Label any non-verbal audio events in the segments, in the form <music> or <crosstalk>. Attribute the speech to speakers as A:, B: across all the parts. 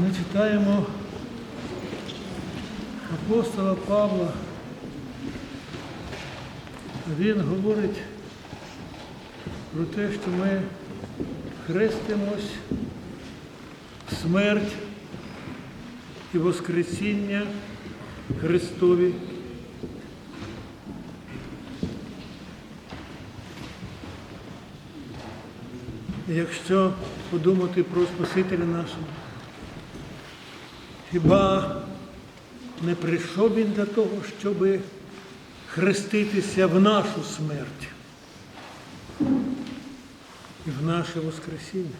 A: Ми читаємо апостола Павла. Він говорить про те, що ми хрестимось в смерть і Воскресіння Христові. Якщо подумати про Спасителя нашого, хіба не прийшов він для того, щоб хреститися в нашу смерть і в наше Воскресіння?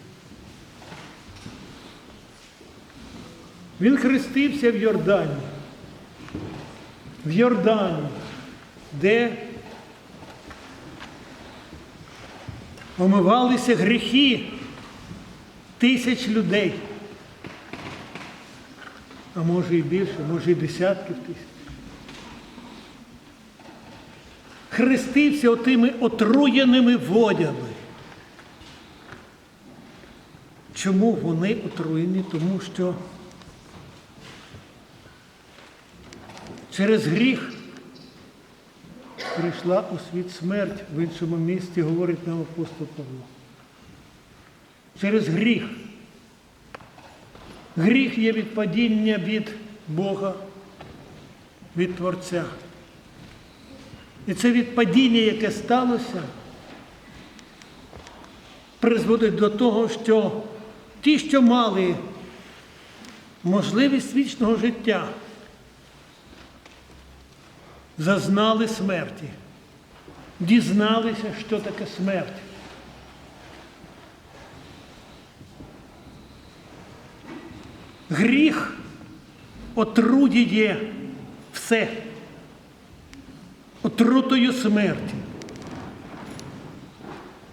A: Він хрестився в Йордані, в Йордані, де омивалися гріхи тисяч людей, а може і більше, може і десятків тисяч. Хрестився отими отруєними водями. Чому вони отруєні? Тому що через гріх прийшла у світ смерть, в іншому місці говорить нам апостол Павло. Через гріх. Гріх є відпадіння від Бога, від Творця. І це відпадіння, яке сталося, призводить до того, що ті, що мали можливість вічного життя, зазнали смерті, дізналися, що таке смерть. Гріх отруює все отрутою смерті.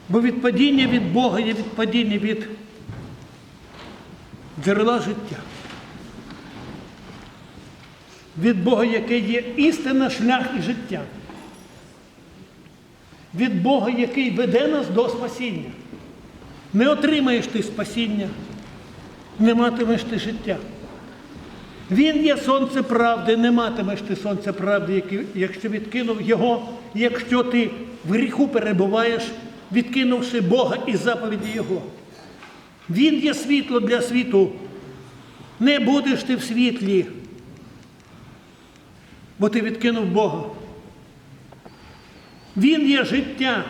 A: Бо відпадіння від Бога є відпадіння від джерела життя. Від Бога, яке є істина, шлях і життя. Від Бога, який веде нас до спасіння. Не отримаєш ти спасіння, не матимеш ти життя. Він є сонце правди, не матимеш ти сонце правди, якщо відкинув його, якщо ти в гріху перебуваєш, відкинувши Бога і заповіді Його. Він є світло для світу. Не будеш ти в світлі, бо ти відкинув Бога. Він є життя.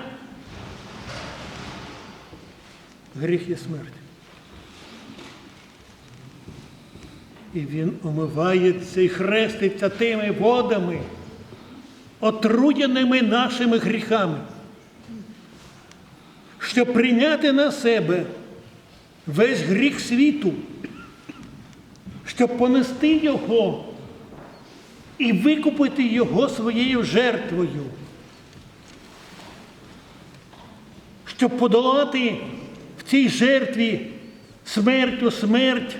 A: Гріх є смерть. І він омивається і хреститься тими водами, отруєними нашими гріхами, щоб прийняти на себе весь гріх світу, щоб понести його і викупити його своєю жертвою, щоб подолати в цій жертві смертю смерть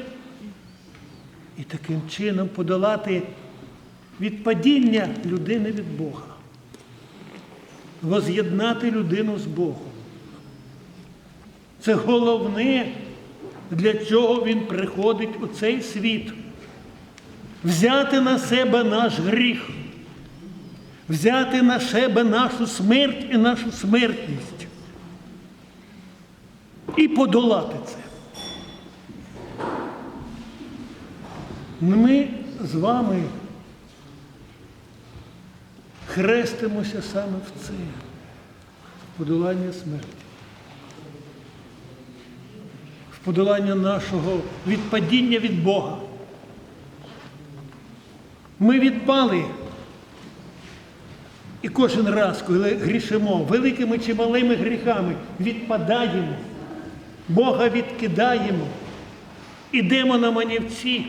A: таким чином подолати відпадіння людини від Бога, воз'єднати людину з Богом. Це головне, для чого він приходить у цей світ. Взяти на себе наш гріх, взяти на себе нашу смерть і нашу смертність і подолати це. Ми з вами хрестимося саме в це, в подолання смерті, в подолання нашого відпадіння від Бога. Ми відпали. І кожен раз, коли грішимо великими чи малими гріхами, відпадаємо, Бога відкидаємо, ідемо на манівці.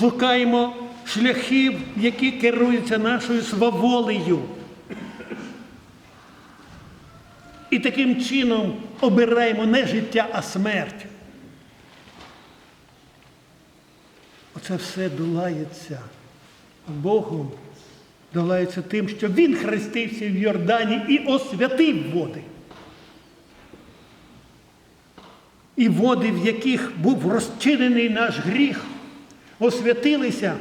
A: Шукаємо шляхів, які керуються нашою сваволею. І таким чином обираємо не життя, а смерть. Оце все долається Богом, долається тим, що Він хрестився в Йордані і освятив води. і води, в яких був розчинений наш гріх, освятилися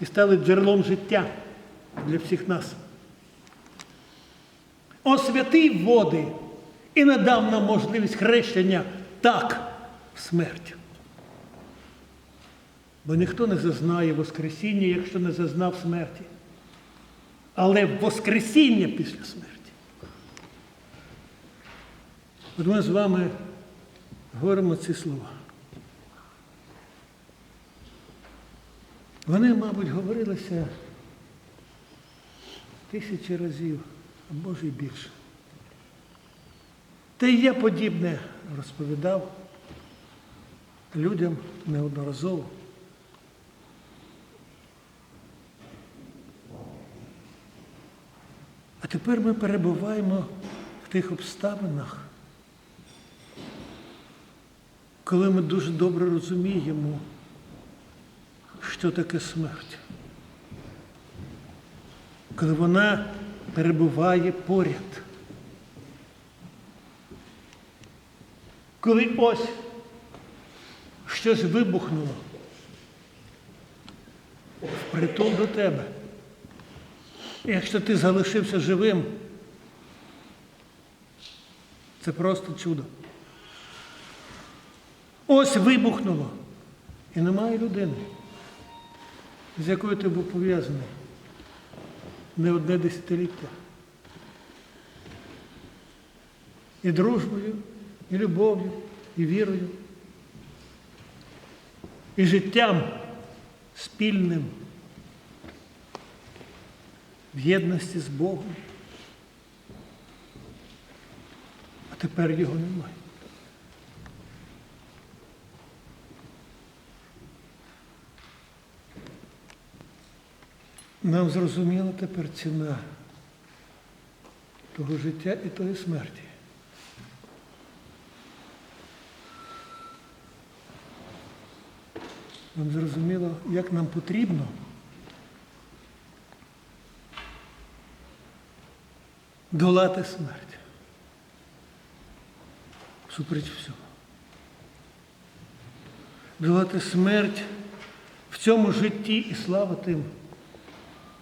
A: і стали джерелом життя для всіх нас. Освятив води і надав нам можливість хрещення так в смерть. Бо ніхто не зазнає Воскресіння, якщо не зазнав смерті. Але Воскресіння після смерті. От ми з вами говоримо ці слова. Вони, мабуть, говорилися тисячі разів, а може й більше. Та й я подібне розповідав людям неодноразово. А тепер ми перебуваємо в тих обставинах, коли ми дуже добре розуміємо, що таке смерть. Коли вона перебуває поряд. Коли ось щось вибухнуло впритул до тебе. Якщо ти залишився живим, це просто чудо. Ось вибухнуло. І немає людини, з якою ти був пов'язаний не одне десятиліття. І дружбою, і любов'ю, і вірою, і життям спільним в єдності з Богом. А тепер його немає. Нам зрозуміла тепер ціна того життя і тої смерті. Нам зрозуміло, як нам потрібно долати смерть. Супереч всього. Долати смерть в цьому житті і слава тим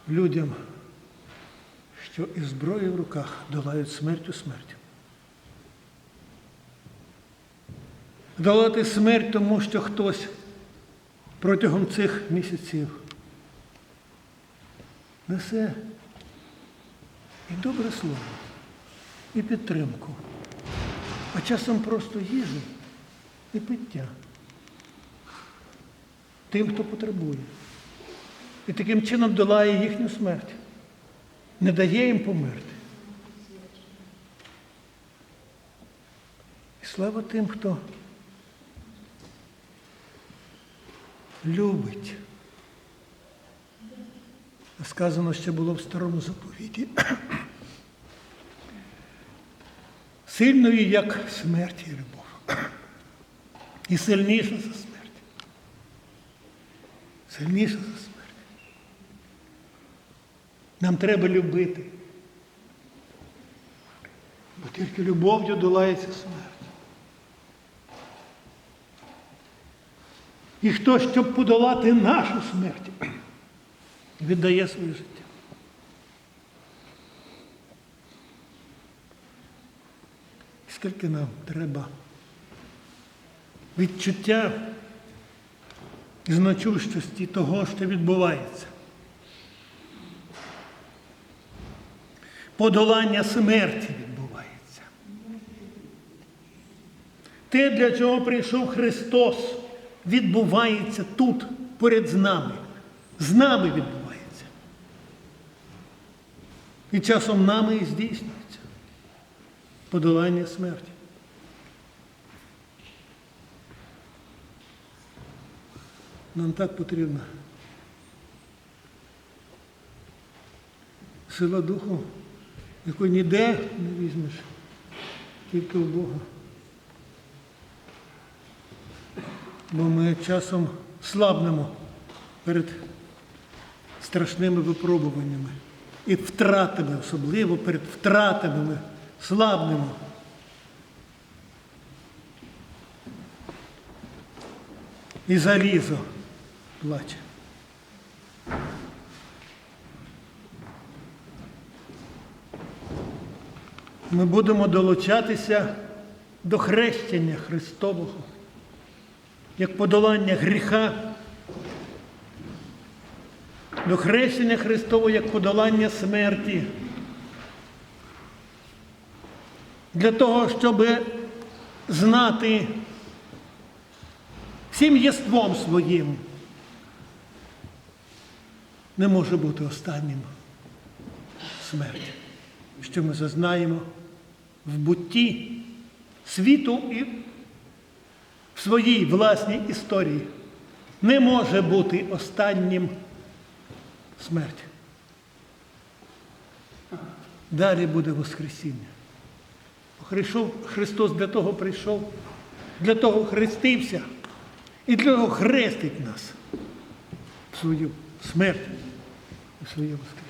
A: людям, що із зброєю в руках долають смерть у смерть. Долати смерть, тому що хтось протягом цих місяців несе і добре слово, і підтримку, а часом просто їжу і пиття тим, хто потребує. І таким чином долає їхню смерть, не дає їм померти. І слава тим, хто любить. Сказано, що було в старому заповіті. <clears throat> Сильною, як смерть і любов. І сильніша за смерть. Сильніша за смерть. Нам треба любити. Бо тільки любов'ю долається смерть. І хто, щоб подолати нашу смерть, віддає своє життя. Скільки нам треба відчуття значущості того, що відбувається. Подолання смерті відбувається. Те, для чого прийшов Христос, відбувається тут, поряд з нами. З нами відбувається. І часом нами і здійснюється подолання смерті. Нам так потрібна сила духу, яку ніде не візьмеш, тільки у Бога. Бо ми часом слабнемо перед страшними випробуваннями і втратами, особливо перед втратами ми слабнемо. і залізо плаче. Ми будемо долучатися до хрещення Христового, як подолання гріха, до хрещення Христового як подолання смерті. Для того, щоб знати всім єством своїм, не може бути останнім смерть, що ми зазнаємо в бутті світу і в своїй власній історії. Не може бути останнім смерть. Далі буде Воскресіння. Христос для того прийшов, для того хрестився і для того хрестить нас в свою смерть, у своє Воскресіння.